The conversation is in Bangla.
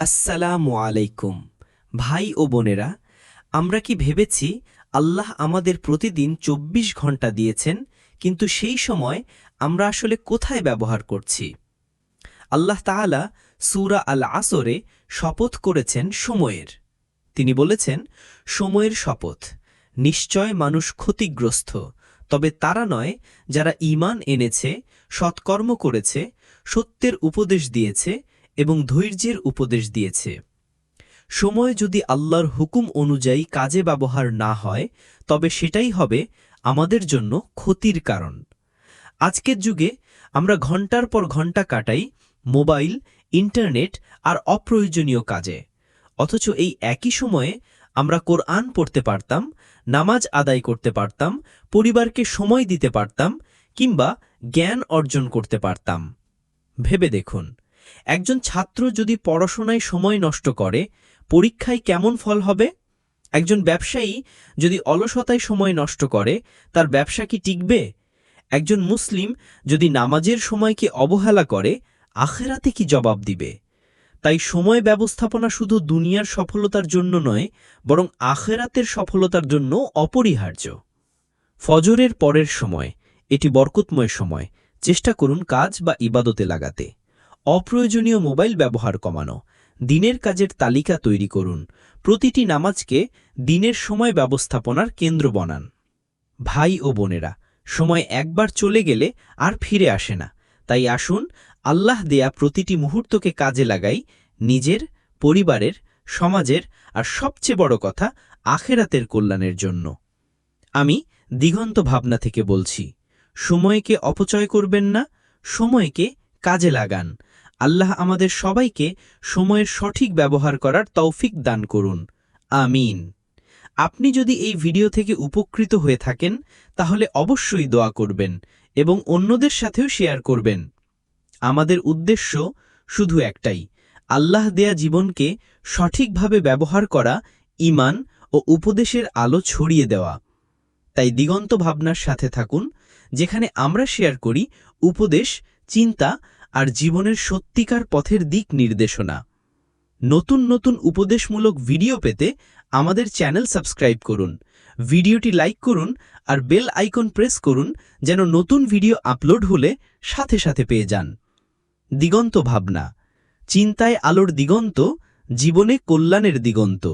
আসসালামু আলাইকুম। ভাই ও বোনেরা, আমরা কি ভেবেছি আল্লাহ আমাদের প্রতিদিন ২৪ ঘণ্টা দিয়েছেন, কিন্তু সেই সময় আমরা আসলে কোথায় ব্যবহার করছি? আল্লাহ তাআলা সুরা আল আসরে শপথ করেছেন সময়ের। তিনি বলেছেন, সময়ের শপথ নিশ্চয় মানুষ ক্ষতিগ্রস্ত, তবে তারা নয় যারা ঈমান এনেছে, সৎকর্ম করেছে, সত্যের উপদেশ দিয়েছে এবং ধৈর্যের উপদেশ দিয়েছে। সময় যদি আল্লাহর হুকুম অনুযায়ী কাজে ব্যবহার না হয়, তবে সেটাই হবে আমাদের জন্য ক্ষতির কারণ। আজকের যুগে আমরা ঘণ্টার পর ঘণ্টা কাটাই মোবাইল, ইন্টারনেট আর অপ্রয়োজনীয় কাজে। অথচ এই একই সময়ে আমরা কোরআন পড়তে পারতাম, নামাজ আদায় করতে পারতাম, পরিবারকে সময় দিতে পারতাম কিংবা জ্ঞান অর্জন করতে পারতাম। ভেবে দেখুন একজন ছাত্র যদি পড়াশোনায় সময় নষ্ট করে, পরীক্ষায় কেমন ফল হবে? একজন ব্যবসায়ী যদি অলসতায় সময় নষ্ট করে, তার ব্যবসা কি টিকবে? একজন মুসলিম যদি নামাজের সময়কে অবহেলা করে, আখেরাতে কি জবাব দিবে? তাই সময় ব্যবস্থাপনা শুধু দুনিয়ার সফলতার জন্য নয়, বরং আখেরাতের সফলতার জন্য অপরিহার্য। ফজরের পরের সময়, এটি বরকতময় সময়। চেষ্টা করুন কাজ বা ইবাদতে লাগাতে। অপ্রয়োজনীয় মোবাইল ব্যবহার কমানো। দিনের কাজের তালিকা তৈরি করুন। প্রতিটি নামাজকে দিনের সময় ব্যবস্থাপনার কেন্দ্র বানান। ভাই ও বোনেরা, সময় একবার চলে গেলে আর ফিরে আসে না। তাই আসুন, আল্লাহ দেয়া প্রতিটি মুহূর্তকে কাজে লাগাই নিজের, পরিবারের, সমাজের আর সবচেয়ে বড় কথা, আখেরাতের কল্যাণের জন্য। আমি দিগন্ত ভাবনা থেকে বলছি, সময়কে অপচয় করবেন না, সময়কে কাজে লাগান। আল্লাহ আমাদের সবাইকে সময়ের সঠিক ব্যবহার করার তৌফিক দান করুন। আমিন। আপনি যদি এই ভিডিও থেকে উপকৃত হয়ে থাকেন, তাহলে অবশ্যই দোয়া করবেন এবং অন্যদের সাথেও শেয়ার করবেন। আমাদের উদ্দেশ্য শুধু একটাই, আল্লাহ দেয়া জীবনকে সঠিকভাবে ব্যবহার করা ইমান ও উপদেশের আলো ছড়িয়ে দেওয়া। তাই দিগন্ত ভাবনার সাথে থাকুন, যেখানে আমরা শেয়ার করি উপদেশ, চিন্তা আর জীবনের সত্যিকার পথের দিক নির্দেশনা। নতুন নতুন উপদেশমূলক ভিডিও পেতে আমাদের চ্যানেল সাবস্ক্রাইব করুন, ভিডিওটি লাইক করুন আর বেল আইকন প্রেস করুন যেন নতুন ভিডিও আপলোড হলে সাথে সাথে পেয়ে যান। দিগন্ত ভাবনা, চিন্তায় আলোর দিগন্ত, জীবনে কল্যাণের দিগন্ত।